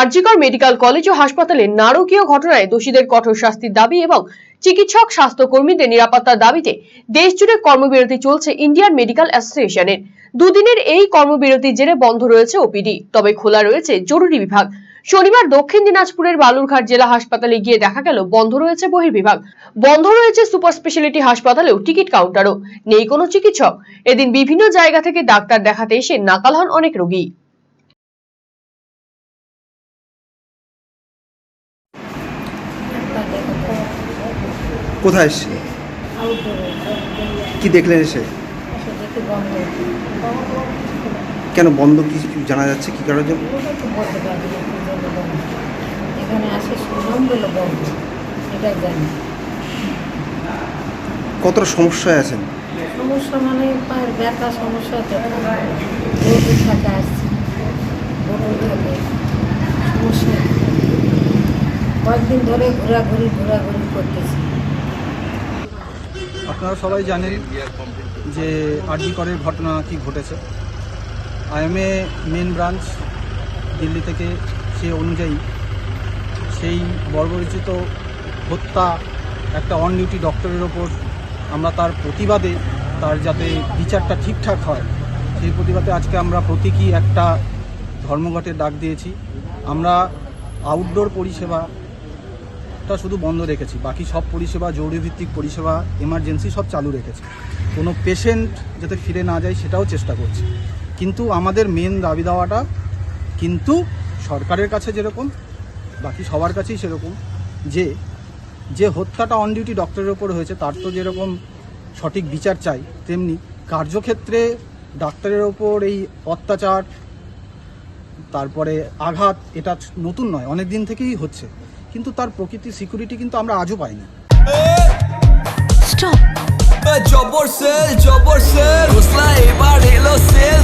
RG Kar medical college ও হাসপাতালে নারকীয় ঘটনায় দোষীদের কঠোর শাস্তির দাবি এবং চিকিৎসক, স্বাস্থ্যকর্মীদের নিরাপত্তার দাবিতে দেশজুড়ে কর্মবিরতি চলছে ইন্ডিয়ান মেডিকেল অ্যাসোসিয়েশনের। দুদিনের এই কর্মবিরতির জেরে বন্ধ রয়েছে ওপিডি, তবে খোলা রয়েছে জরুরি বিভাগ। শনিবার দক্ষিণ দিনাজপুরের বালুরঘাট জেলা হাসপাতালে গিয়ে দেখা গেল, বন্ধ রয়েছে বহির্বিভাগ। বন্ধ রয়েছে সুপার স্পেশালিটি হাসপাতালেও টিকিট কাউন্টারও। নেই কোনো চিকিৎসক। এদিন বিভিন্ন জায়গা থেকে ডাক্তার দেখাতে এসে নাকাল হন অনেক রোগী। কোথায়? এসছে কি দেখলেন এসে? কেন বন্ধ কি জানা যাচ্ছে কি কারণের জন্য? এখানে আসে শুনলাম বলে বন্ধ এটাই জানি। কতটা সমস্যায় আছেন? সমস্যা মানে পায়ের ব্যথা সমস্যা তো। রোদ থাকে আসছি। গরম থাকে সমস্যা। কয়েকদিন ধরে ঘোরাঘুরি ঘোরাঘুরি করতেছি। আপনারা সবাই জানেন যে আরজি করের ঘটনা কি ঘটেছে। আইএমএ মেন ব্রাঞ্চ দিল্লি থেকে সে অনুযায়ী সেই বর্বরিচিত হত্যা একটা অন ডিউটি ডক্টরের ওপর আমরা তার প্রতিবাদে তার যাতে বিচারটা ঠিকঠাক হয়, সেই প্রতিবাদে আজকে আমরা প্রতীকী একটা ধর্মঘটের ডাক দিয়েছি। আমরা আউটডোর পরিষেবা টা শুধু বন্ধ রেখেছি। বাকি সব পরিষেবা জরুরিভিত্তিক পরিষেবা এমার্জেন্সি সব চালু রেখেছি। কোনো পেশেন্ট যাতে ফিরে না যায় সেটাও চেষ্টা করছি। কিন্তু আমাদের মেন দাবি দেওয়াটা কিন্তু সরকারের কাছে যেরকম, বাকি সবার কাছেই সেরকম, যে যে হত্যাটা অন ডিউটি ডক্টরের ওপর হয়েছে, তার তো যেরকম সঠিক বিচার চাই, তেমনি কার্যক্ষেত্রে ডাক্তারের ওপর এই অত্যাচার, তারপরে আঘাত, এটা নতুন নয় অনেক দিন থেকেই হচ্ছে। কিন্তু তার প্রকৃতি সিকিউরিটি কিন্তু আমরা আজও পাইনি। জবর সেল জবর সেল। হোসলা এবার এলো সেল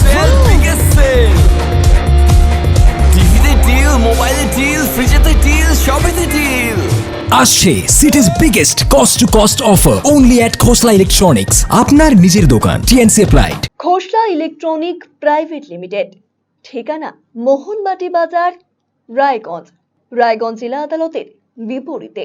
সেল বিগেস্ট সেল। টিভিতে ডিল মোবাইলে ডিল ফ্রিজেতে ডিল সবেতে ডিল আসছে city's biggest cost to cost offer only at Khosla electronics আপনার নিজের দোকান TNC applied Khosla electronic private limited ঠিকানা মোহনবাটি বাজার রায়গঞ্জ। রায়গঞ্জ জেলা আদালতের বিপরীতে।